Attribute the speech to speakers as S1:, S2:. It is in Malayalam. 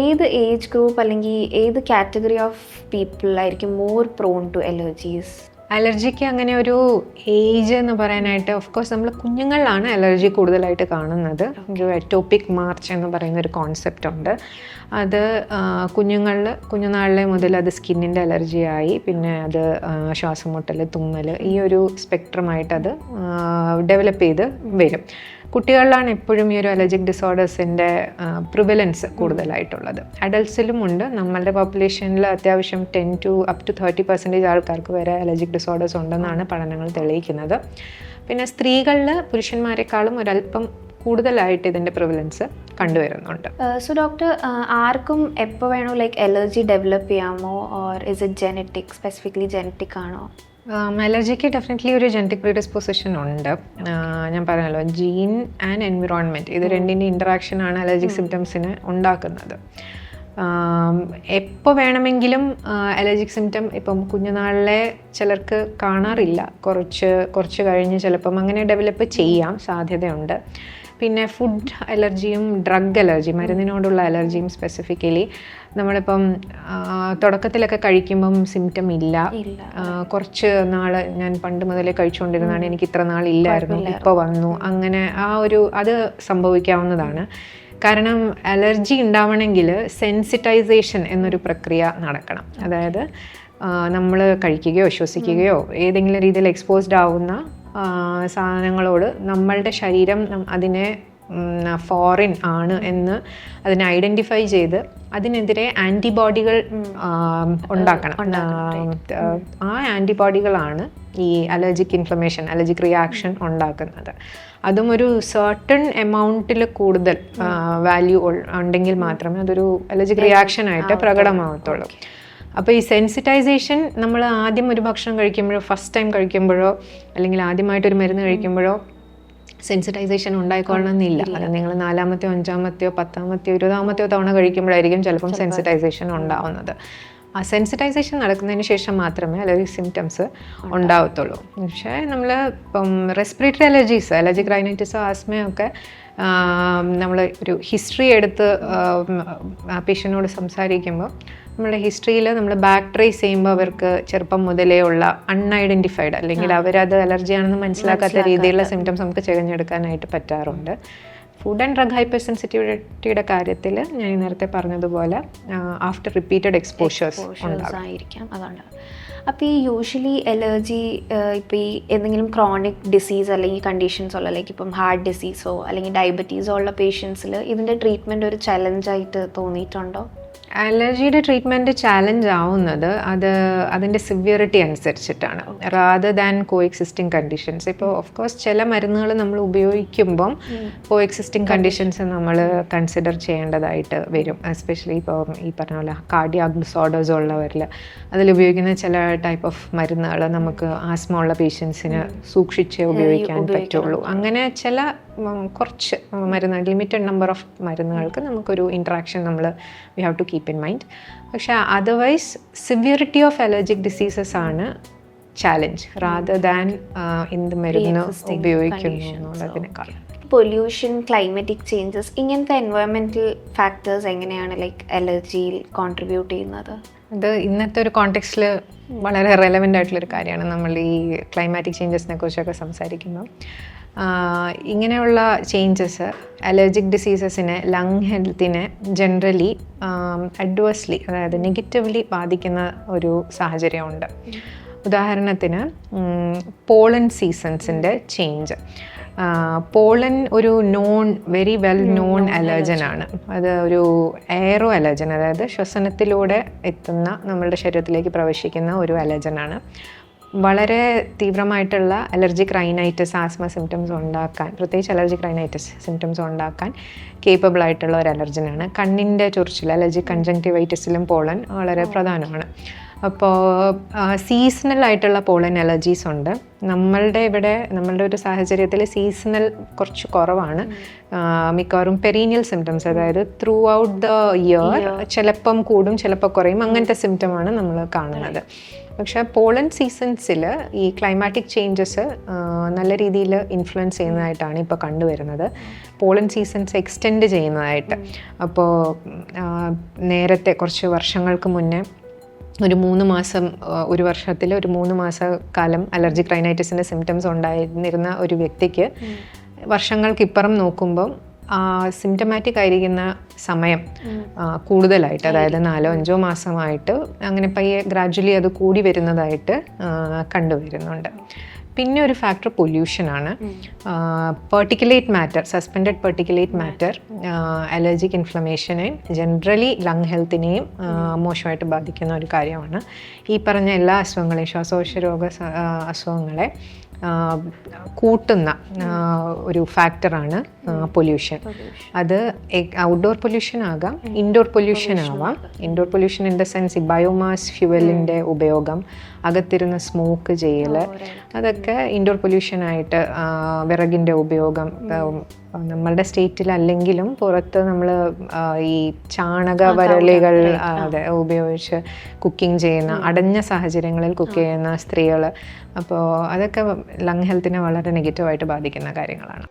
S1: ഏത് ഏജ് ഗ്രൂപ്പ് അല്ലെങ്കിൽ ഏത് കാറ്റഗറി ഓഫ് പീപ്പിൾ ആയിരിക്കും മോർ പ്രോൺ ടു അലർജീസ്
S2: അലർജിക്ക് അങ്ങനെ ഒരു ഏജ് എന്ന് പറയാനായിട്ട് ഓഫ് കോഴ്സ് നമ്മൾ കുഞ്ഞുങ്ങളിലാണ് അലർജി കൂടുതലായിട്ട് കാണുന്നത്. ഒരു അറ്റോപ്പിക് മാർച്ച് എന്ന് പറയുന്ന ഒരു കോൺസെപ്റ്റ് ഉണ്ട്. അത് കുഞ്ഞുങ്ങളിൽ കുഞ്ഞുനാളിലെ മുതൽ അത് സ്കിന്നിന്റെ അലർജിയായി പിന്നെ അത് ശ്വാസം മുട്ടൽ തുമ്മൽ ഈ ഒരു സ്പെക്ട്രമായിട്ട് അത് ഡെവലപ്പ് ചെയ്ത് വരും. കുട്ടികളിലാണ് എപ്പോഴും ഈ ഒരു അലർജിക് ഡിസോർഡേഴ്സിന്റെ പ്രിവലൻസ് കൂടുതലായിട്ടുള്ളത്. അഡൽട്ട്സിലും ഉണ്ട്. നമ്മളുടെ പോപ്പുലേഷനിൽ അത്യാവശ്യം ten to up to thirty percentage ആൾക്കാർക്ക് വരെ അലർജിക് ഡിസോർഡേഴ്സ് ഉണ്ടെന്നാണ് പഠനങ്ങൾ തെളിയിക്കുന്നത്. പിന്നെ സ്ത്രീകളിൽ പുരുഷന്മാരെക്കാളും ഒരല്പം കൂടുതലായിട്ട് ഇതിന്റെ പ്രിവലൻസ് കണ്ടുവരുന്നുണ്ട്.
S1: സോ ഡോക്ടർ ആർക്കും എപ്പോൾ വേണോ ലൈക്ക് അലർജി ഡെവലപ്പ് ചെയ്യാമോ? Or is it genetic specifically genetic ആണോ?
S2: അലർജിക്ക് ഡെഫിനറ്റ്ലി ഒരു ജെനറ്റിക് പ്രീഡിസ്പോസിഷൻ ഉണ്ട്. ഞാൻ പറഞ്ഞല്ലോ ജീൻ ആൻഡ് എൻവിറോൺമെന്റ് ഇത് രണ്ടിന്റെ ഇൻട്രാക്ഷൻ ആണ് അലർജിക് സിംറ്റംസിന് ഉണ്ടാക്കുന്നത്. എപ്പോൾ വേണമെങ്കിലും അലർജിക് സിംറ്റം ഇപ്പം കുഞ്ഞുനാളിലെ ചിലർക്ക് കാണാറില്ല. കുറച്ച് കുറച്ച് കഴിഞ്ഞ് ചിലപ്പം അങ്ങനെ ഡെവലപ്പ് ചെയ്യാം. സാധ്യതയുണ്ട്. പിന്നെ ഫുഡ് അലർജിയും ഡ്രഗ് അലർജി മരുന്നിനോടുള്ള അലർജിയും സ്പെസിഫിക്കലി നമ്മളിപ്പം തുടക്കത്തിലൊക്കെ കഴിക്കുമ്പം സിംറ്റം ഇല്ല. കുറച്ച് നാൾ ഞാൻ പണ്ട് മുതലേ കഴിച്ചുകൊണ്ടിരുന്നതാണ്. എനിക്ക് ഇത്ര നാൾ ഇല്ലായിരുന്നു ഇപ്പോൾ വന്നു. അങ്ങനെ ആ ഒരു അത് സംഭവിക്കാവുന്നതാണ്. കാരണം അലർജി ഉണ്ടാവണമെങ്കിൽ സെൻസിറ്റൈസേഷൻ എന്നൊരു പ്രക്രിയ നടക്കണം. അതായത് നമ്മൾ കഴിക്കുകയോ ശ്വസിക്കുകയോ ഏതെങ്കിലും രീതിയിൽ എക്സ്പോസ്ഡ് ആവുന്ന സാധനങ്ങളോട് നമ്മളുടെ ശരീരം അതിനെ ഫോറിൻ ആണ് എന്ന് അതിനെ ഐഡന്റിഫൈ ചെയ്ത് അതിനെതിരെ ആന്റിബോഡികൾ ഉണ്ടാക്കണം. ആ, ആന്റിബോഡികളാണ് ഈ അലർജിക് ഇൻഫ്ലമേഷൻ അലർജിക് റിയാക്ഷൻ ഉണ്ടാക്കുന്നത്. അതും ഒരു സർട്ടൺ എമൗണ്ടിൽ കൂടുതൽ വാല്യൂ ഉണ്ടെങ്കിൽ മാത്രമേ അതൊരു അലർജിക് റിയാക്ഷൻ ആയിട്ട് പ്രകടമാവത്തുള്ളൂ. അപ്പോൾ ഈ സെൻസിറ്റൈസേഷൻ നമ്മൾ ആദ്യം ഒരു ഭക്ഷണം കഴിക്കുമ്പോഴോ ഫസ്റ്റ് ടൈം കഴിക്കുമ്പോഴോ അല്ലെങ്കിൽ ആദ്യമായിട്ടൊരു മരുന്ന് കഴിക്കുമ്പോഴോ സെൻസിറ്റൈസേഷൻ ഉണ്ടായിക്കൊള്ളണമെന്നില്ല അത് നിങ്ങൾ നാലാമത്തെയോ അഞ്ചാമത്തെയോ പത്താമത്തെയോ ഇരുപതാമത്തെയോ തവണ കഴിക്കുമ്പോഴായിരിക്കും ചിലപ്പം സെൻസിറ്റൈസേഷൻ ഉണ്ടാവുന്നത് ആ സെൻസിറ്റൈസേഷൻ നടക്കുന്നതിന് ശേഷം മാത്രമേ അലർജി സിംറ്റംസ് ഉണ്ടാവത്തുള്ളൂ പക്ഷേ നമ്മൾ ഇപ്പം റെസ്പിറേറ്ററി അലർജീസ് അലർജിക് റൈനൈറ്റിസ് ആസ്മയൊക്കെ നമ്മൾ ഒരു ഹിസ്റ്ററി എടുത്ത് പേഷ്യനോട് സംസാരിക്കുമ്പോൾ നമ്മുടെ ഹിസ്റ്ററിയിൽ നമ്മൾ ബാക്ക് ട്രേസ് ചെയ്യുമ്പോൾ അവർക്ക് ചെറുപ്പം മുതലേ ഉള്ള അൺഐഡന്റിഫൈഡ് അല്ലെങ്കിൽ അവരത് അലർജിയാണെന്ന് മനസ്സിലാക്കാത്ത രീതിയിലുള്ള സിംറ്റംസ് നമുക്ക് തിരഞ്ഞെടുക്കാനായിട്ട് പറ്റാറുണ്ട്. ഫുഡ് ആൻഡ് ഡ്രഗ് ഹൈപ്പർ സെൻസിറ്റിവിറ്റിയുടെ കാര്യത്തിൽ ഞാൻ നേരത്തെ പറഞ്ഞതുപോലെ ആഫ്റ്റർ റിപ്പീറ്റഡ് എക്സ്പോഷേഴ്സ്
S1: ആയിരിക്കാം അതുകൊണ്ട് അപ്പോൾ ഈ യൂഷ്വലി അലർജി ഇപ്പോൾ ഈ എന്തെങ്കിലും ക്രോണിക് ഡിസീസ് അല്ലെങ്കിൽ കണ്ടീഷൻസ് ഉള്ള ലൈക്ക് ഇപ്പം ഹാർട്ട് ഡിസീസോ അല്ലെങ്കിൽ ഡയബറ്റീസോ ഉള്ള പേഷ്യൻസിൽ ഇതിന്റെ ട്രീറ്റ്മെന്റ് ഒരു ചലഞ്ചായിട്ട് തോന്നിയിട്ടുണ്ടോ?
S2: അലർജിയുടെ ട്രീറ്റ്മെന്റ് ചാലഞ്ച് ആവുന്നത് അത് അതിന്റെ സിവിയറിറ്റി അനുസരിച്ചിട്ടാണ്. Rather than co existing conditions ഇപ്പോൾ ഓഫ് കോഴ്സ് ചില മരുന്നുകൾ നമ്മൾ ഉപയോഗിക്കുമ്പം കോ എക്സിസ്റ്റിംഗ് കണ്ടീഷൻസ് നമ്മൾ കൺസിഡർ ചെയ്യേണ്ടതായിട്ട് വരും. എസ്പെഷ്യലി ഇപ്പോൾ ഈ പറഞ്ഞ പോലെ കാർഡിയാക് ഡിസോർഡേഴ്സ് ഉള്ളവരിൽ. അതിൽ ഉപയോഗിക്കുന്ന ചില ടൈപ്പ് ഓഫ് മരുന്നുകൾ നമുക്ക് ആസ്മ ഉള്ള പേഷ്യൻസിന് സൂക്ഷിച്ചേ ഉപയോഗിക്കാൻ പറ്റുള്ളൂ. അങ്ങനെ ചില കുറച്ച് മരുന്ന് ലിമിറ്റഡ് നമ്പർ ഓഫ് മരുന്നുകൾക്ക് നമുക്കൊരു ഇൻട്രാക്ഷൻ നമ്മൾ we have to keep in mind പക്ഷേ otherwise severity of allergic diseases ആണ് ചാലഞ്ച് റാദർ ദാൻ എന്ത് മരുന്ന് ഉപയോഗിക്കുന്നു എന്നുള്ളതിനേക്കാൾ.
S1: പൊല്യൂഷൻ ക്ലൈമറ്റിക് ചേഞ്ചസ് ഇങ്ങനത്തെ എൻവയോൺമെന്റൽ ഫാക്ടേഴ്സ് എങ്ങനെയാണ് ലൈക്ക് അലർജിയിൽ കോൺട്രിബ്യൂട്ട് ചെയ്യുന്നത്?
S2: അത് ഇന്നത്തെ ഒരു കോണ്ടെക്സ്റ്റിൽ വളരെ റെലവെന്റ് ആയിട്ടുള്ളൊരു കാര്യമാണ് നമ്മൾ ഈ ക്ലൈമാറ്റിക് ചേഞ്ചസിനെ കുറിച്ചൊക്കെ സംസാരിക്കുമ്പോൾ ഇങ്ങനെയുള്ള ചേഞ്ചസ് അലർജിക് ഡിസീസസിനെ ലങ് ഹെൽത്തിനെ ജനറലി അഡ്വേഴ്സ്ലി അതായത് നെഗറ്റീവ്ലി ബാധിക്കുന്ന ഒരു സാഹചര്യമുണ്ട്. ഉദാഹരണത്തിന് പോളൻ സീസൺസിന്റെ ചേഞ്ച് പോളൻ ഒരു known very well known allergen ആണ്. അത് ഒരു എയറോ അലർജൻ അതായത് ശ്വസനത്തിലൂടെ എത്തുന്ന നമ്മളുടെ ശരീരത്തിലേക്ക് പ്രവേശിക്കുന്ന ഒരു അലർജനാണ് വളരെ തീവ്രമായിട്ടുള്ള അലർജിക് റൈനൈറ്റിസ് ആസ്മ സിംറ്റംസ് ഉണ്ടാക്കാൻ പ്രത്യേകിച്ച് അലർജിക് റൈനൈറ്റിസ് സിംറ്റംസ് ഉണ്ടാക്കാൻ കേപ്പബിൾ ആയിട്ടുള്ള ഒരു അലർജനാണ് കണ്ണിന്റെ ചൊറിച്ചിൽ അലർജിക് കൺജങ്ക്റ്റിവൈറ്റിസിലും പോളൻ വളരെ പ്രധാനമാണ്. അപ്പോൾ സീസണൽ ആയിട്ടുള്ള പോളൻ അലർജീസ് ഉണ്ട്. നമ്മളുടെ ഇവിടെ നമ്മളുടെ ഒരു സാഹചര്യത്തിൽ സീസണൽ കുറച്ച് കുറവാണ്. മിക്കവാറും പെരീനിയൽ സിംറ്റംസ് അതായത് ത്രൂ ഔട്ട് ദ ഇയർ ചിലപ്പം കൂടും ചിലപ്പോൾ കുറയും. അങ്ങനത്തെ സിംറ്റമാണ് നമ്മൾ കാണുന്നത്. പക്ഷെ പോളൻ സീസൺസിൽ ഈ ക്ലൈമാറ്റിക് ചേഞ്ചസ് നല്ല രീതിയിൽ ഇൻഫ്ലുവൻസ് ചെയ്യുന്നതായിട്ടാണ് ഇപ്പോൾ കണ്ടുവരുന്നത്. പോളൻ സീസൺസ് എക്സ്റ്റെൻഡ് ചെയ്യുന്നതായിട്ട്. അപ്പോൾ നേരത്തെ കുറച്ച് വർഷങ്ങൾക്ക് മുന്നേ ഒരു മൂന്ന് മാസം ഒരു വർഷത്തിൽ ഒരു മൂന്ന് മാസ കാലം അലർജി ക്രൈനൈറ്റിസിന്റെ സിംറ്റംസ് ഉണ്ടായിരുന്നിരുന്ന ഒരു വ്യക്തിക്ക് വർഷങ്ങൾക്കിപ്പുറം നോക്കുമ്പം സിംറ്റമാറ്റിക് ആയിരിക്കുന്ന സമയം കൂടുതലായിട്ട് അതായത് നാലോ അഞ്ചോ മാസമായിട്ട് അങ്ങനെ പയ്യെ ഗ്രാജ്വലി അത് കൂടി വരുന്നതായിട്ട് കണ്ടുവരുന്നുണ്ട്. പിന്നെ ഒരു factor പൊല്യൂഷനാണ് particulate matter suspended particulate matter allergic ഇൻഫ്ലമേഷനെ generally lung ഹെൽത്തിനെയും മോശമായിട്ട് ബാധിക്കുന്ന ഒരു കാര്യമാണ്. ഈ പറഞ്ഞ എല്ലാ അസുഖങ്ങളെയും ശ്വാസകോശ രോഗ അസുഖങ്ങളെ കൂട്ടുന്ന ഒരു ഫാക്ടറാണ് പൊല്യൂഷൻ. അത് ഔട്ട്ഡോർ പൊല്യൂഷൻ ആകാം ഇൻഡോർ പൊല്യൂഷൻ ആവാം. Indoor pollution in the sense ഈ ബയോമാസ് ഫ്യുവലിന്റെ ഉപയോഗം അകത്തിരുന്ന് സ്മോക്ക് ചെയ്യൽ അതൊക്കെ ഇൻഡോർ പൊല്യൂഷനായിട്ട് വിറകിന്റെ ഉപയോഗം നമ്മളുടെ സ്റ്റേറ്റിലല്ലെങ്കിലും പുറത്ത് നമ്മൾ ഈ ചാണക വരളികൾ അതെ ഉപയോഗിച്ച് കുക്കിംഗ് ചെയ്യുന്ന അടഞ്ഞ സാഹചര്യങ്ങളിൽ കുക്ക് ചെയ്യുന്ന സ്ത്രീകൾ അപ്പോൾ അതൊക്കെ ലങ് ഹെൽത്തിനെ വളരെ നെഗറ്റീവായിട്ട് ബാധിക്കുന്ന കാര്യങ്ങളാണ്.